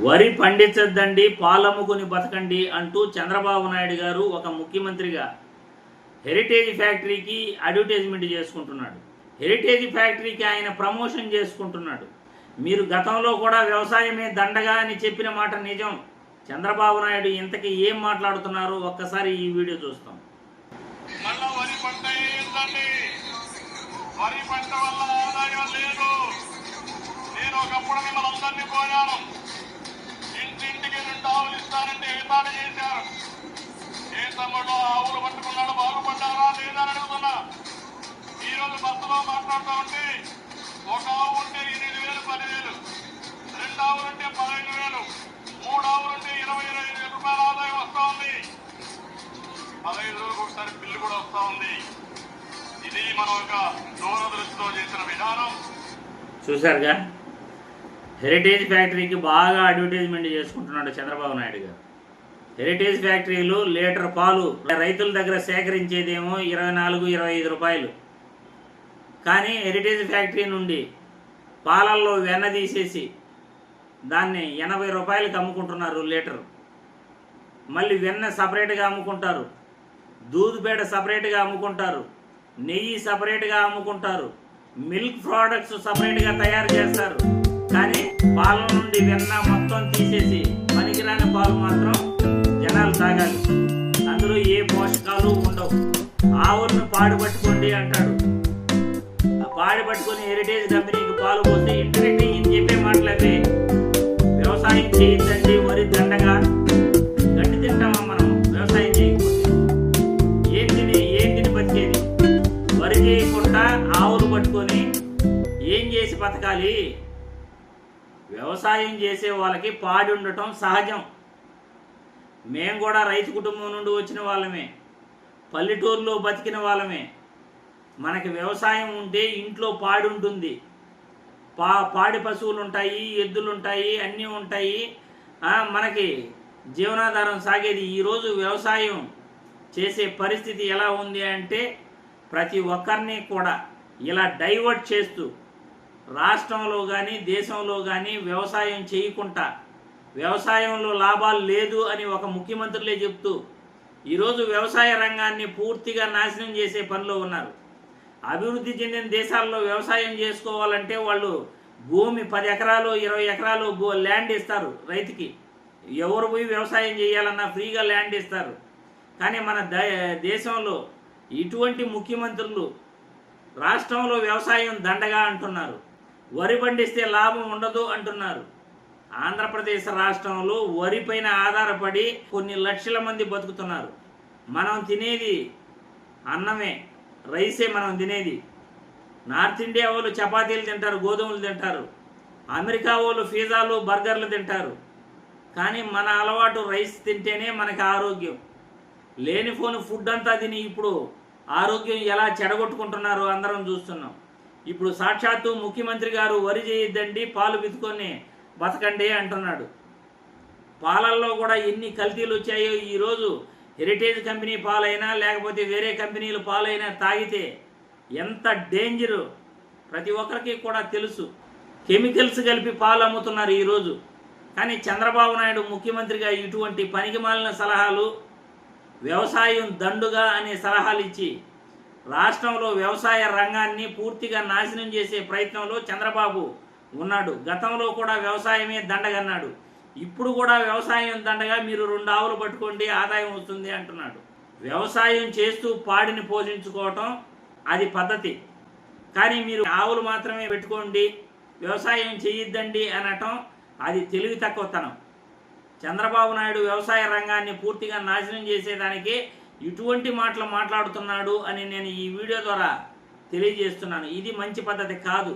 వరి పండించద్దండి పాలమ్ముకుని బతకండి అంటూ చంద్రబాబు నాయుడు గారు ఒక ముఖ్యమంత్రిగా హెరిటేజ్ ఫ్యాక్టరీకి అడ్వర్టైజ్మెంట్ చేసుకుంటున్నాడు. హెరిటేజ్ ఫ్యాక్టరీకి ఆయన ప్రమోషన్ చేసుకుంటున్నాడు. మీరు గతంలో కూడా వ్యవసాయమే దండగా అని చెప్పిన మాట నిజం. చంద్రబాబు నాయుడు ఇంతకీ ఏం మాట్లాడుతున్నారో ఒక్కసారి ఈ వీడియో చూస్తాం. వరి పంట వరి పంట వల్ల ఆదాయం లేదు. నేను ఒకప్పుడు మిమ్మల్ని అందరినీ కోరాను. ఆవులు ఇస్తానంటే ఏతాడు చేశారు? ఏ తమ్ముడు ఆవులు పట్టుకున్నాడు? బాగుపడ్డారా లేదా అని అడుగుతున్నా. ఈ రోజు బస్సులో మాట్లాడుతూ ఉంటే ఒక ఆవు ఉంటే ఎనిమిది వేలు పదివేలు. రెండు ఆవులు ఉంటే పదహైదు వేలు. మూడు ఆవులు ఉంటే ఇరవై ఇరవై ఐదు వేల రూపాయల ఆదాయం వస్తూ ఉంది. పదహైదు రోజులకు ఒకసారి బిల్లు కూడా వస్తూ ఉంది. ఇది మన యొక్క దూరదృష్టితో చేసిన విధానం. చూశారుగా? హెరిటేజ్ ఫ్యాక్టరీకి బాగా అడ్వర్టైజ్మెంట్ చేసుకుంటున్నాడు చంద్రబాబు నాయుడు గారు. హెరిటేజ్ ఫ్యాక్టరీలు లీటర్ పాలు రైతుల దగ్గర సేకరించేదేమో ఇరవై నాలుగు ఇరవై ఐదు రూపాయలు. కానీ హెరిటేజ్ ఫ్యాక్టరీ నుండి పాలల్లో వెన్న తీసేసి దాన్ని ఎనభై రూపాయలకి అమ్ముకుంటున్నారు లీటర్. మళ్ళీ వెన్న సపరేట్గా అమ్ముకుంటారు. దూదుపేట సపరేట్గా అమ్ముకుంటారు. నెయ్యి సపరేట్గా అమ్ముకుంటారు. మిల్క్ ప్రోడక్ట్స్ సపరేట్గా తయారు చేస్తారు. పాల నుండి వెన్న మొత్తం తీసేసి పనికిరాని పాలు మాత్రం జనాలు తాగాలి. అందులో ఏ పోషకాలు ఉండవు. ఆవులను పాడు పట్టుకోండి అంటాడు. పాడి పట్టుకొని హెరిటేజ్ కంపెనీకి పాలు పోతే ఇంటర్నెట్ ఏం చెప్పే మాటలవే వ్యవసాయం చేయొద్దండి వరి దండగా గట్టి తింటామా మనం? వ్యవసాయం చేయకపోతే. ఏం తిని ఏం తిని బతికేది? వరి చేయకుండా ఆవులు పట్టుకొని ఏం చేసి బతకాలి? వ్యవసాయం చేసే వాళ్ళకి పాడి ఉండటం సహజం. మేము కూడా రైతు కుటుంబం నుండి వచ్చిన వాళ్ళమే. పల్లెటూరులో బతికిన వాళ్ళమే. మనకి వ్యవసాయం ఉంటే ఇంట్లో పాడి ఉంటుంది. పా పాడి పశువులు ఉంటాయి ఎద్దులు ఉంటాయి. అన్నీ ఉంటాయి మనకి జీవనాధారం సాగేది. ఈరోజు వ్యవసాయం చేసే పరిస్థితి ఎలా ఉంది అంటే ప్రతి ఒక్కరిని కూడా ఇలా డైవర్ట్ చేస్తూ రాష్ట్రంలో కానీ దేశంలో కానీ వ్యవసాయం చేయకుండా వ్యవసాయంలో లాభాలు లేదు అని ఒక ముఖ్యమంత్రులే చెప్తూ ఈరోజు వ్యవసాయ రంగాన్ని పూర్తిగా నాశనం చేసే పనిలో ఉన్నారు. అభివృద్ధి చెందిన దేశాల్లో వ్యవసాయం చేసుకోవాలంటే వాళ్ళు భూమి పది ఎకరాలు ఇరవై ఎకరాలు ల్యాండ్ ఇస్తారు రైతుకి. ఎవరు పోయి వ్యవసాయం చేయాలన్నా ఫ్రీగా ల్యాండ్ ఇస్తారు. కానీ మన ద- దేశంలో ఇటువంటి ముఖ్యమంత్రులు రాష్ట్రంలో వ్యవసాయం దండగా అంటున్నారు. వరి పండిస్తే లాభం ఉండదు అంటున్నారు. ఆంధ్రప్రదేశ్ రాష్ట్రంలో వరిపైన ఆధారపడి కొన్ని లక్షల మంది బతుకుతున్నారు. మనం తినేది అన్నమే రైసే మనం తినేది. నార్త్ ఇండియా వాళ్ళు చపాతీలు తింటారు గోధుమలు తింటారు. అమెరికా వాళ్ళు పిజ్జాలు బర్గర్లు తింటారు. కానీ మన అలవాటు రైస్ తింటేనే మనకి ఆరోగ్యం. లేనిపోని ఫుడ్ అంతా తిని ఇప్పుడు ఆరోగ్యం ఎలా చెడగొట్టుకుంటున్నారో అందరం చూస్తున్నాం. ఇప్పుడు సాక్షాత్తు ముఖ్యమంత్రి గారు వరి చేయొద్దండి పాలు పితుకొని బతకండి అంటున్నాడు. పాలల్లో కూడా ఎన్ని కల్తీలు వచ్చాయో ఈరోజు హెరిటేజ్ కంపెనీ పాలైనా లేకపోతే వేరే కంపెనీలు పాలైనా తాగితే ఎంత డేంజరు ప్రతి ఒక్కరికి కూడా తెలుసు. కెమికల్స్ కలిపి పాలు అమ్ముతున్నారు ఈరోజు కానీ చంద్రబాబు నాయుడు ముఖ్యమంత్రిగా ఇటువంటి పనికిమాలిన సలహాలు వ్యవసాయం దండుగా అనే సలహాలు ఇచ్చి రాష్ట్రంలో వ్యవసాయ రంగాన్ని పూర్తిగా నాశనం చేసే ప్రయత్నంలో చంద్రబాబు ఉన్నాడు. గతంలో కూడా వ్యవసాయమే దండగన్నాడు. ఇప్పుడు కూడా వ్యవసాయం దండగా మీరు రెండు ఆవులు పట్టుకోండి ఆదాయం వస్తుంది అంటున్నాడు. వ్యవసాయం చేస్తూ పాడిని పోషించుకోవటం అది పద్ధతి. కానీ మీరు ఆవులు మాత్రమే పెట్టుకోండి వ్యవసాయం చేయొద్దండి అనటం అది తెలివి తక్కువతనం. చంద్రబాబు నాయుడు వ్యవసాయ రంగాన్ని పూర్తిగా నాశనం చేసేదానికి ఇటువంటి మాటలు మాట్లాడుతున్నాడు అని నేను ఈ వీడియో ద్వారా తెలియజేస్తున్నాను. ఇది మంచి పద్ధతి కాదు.